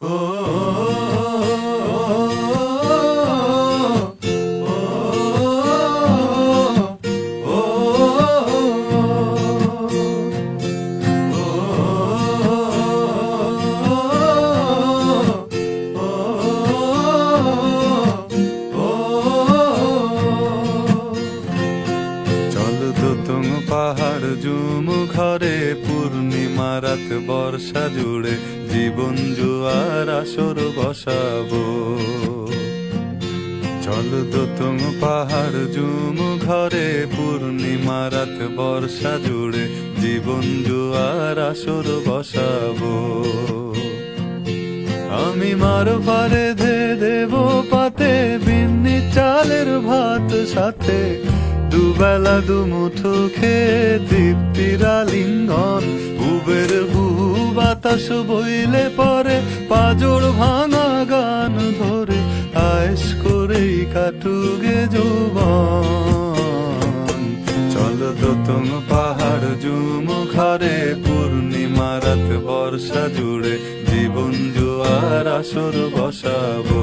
চল তুং পাহাড় জুম ঘরে পূর্ণিমা রাত বর্ষা জুড়ে জীবন জুয়ার আসর বসাবো। চল তুং পাহাড় জুম ঘরে পূর্ণিমা রাত বর্ষা জুড়ে জীবন জুয়ার আসর বসাবো। আমি মার পারে ধে দেব পাতে, বিন্নি চালের ভাত সাথে দুবেলা দুমুঠো খেয়ে তৃপ্তির আলিঙ্গন। উবের বহু বাতাস বইলে পরে পাজর ভাঙা গান ধরে আয়েস করেই কাটুগে যৌবন। চল দোতং পাহাড় জুম ঘরে পূর্ণিমা রাত বর্ষা জুড়ে জীবন জোয়ার আসর বসাবো।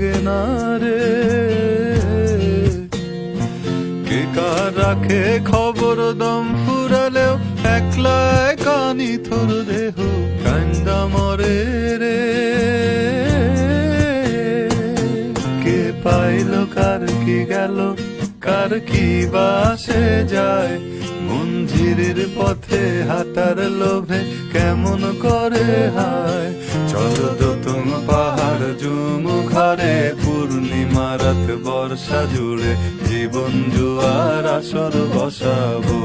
লাগে না রে। কে কার রাখে খবর দম ফুরালেও একলা কানি থর দেহ কান্দা মরে রে। কে পাইল, কার কি গেল, কার কি বাসে যায়। মঞ্জিরের পথে হাঁটার লোভে ঘরে পূর্ণিমা রাত বর্ষা জুড়ে জীবন জুয়ার আসর বসাবো।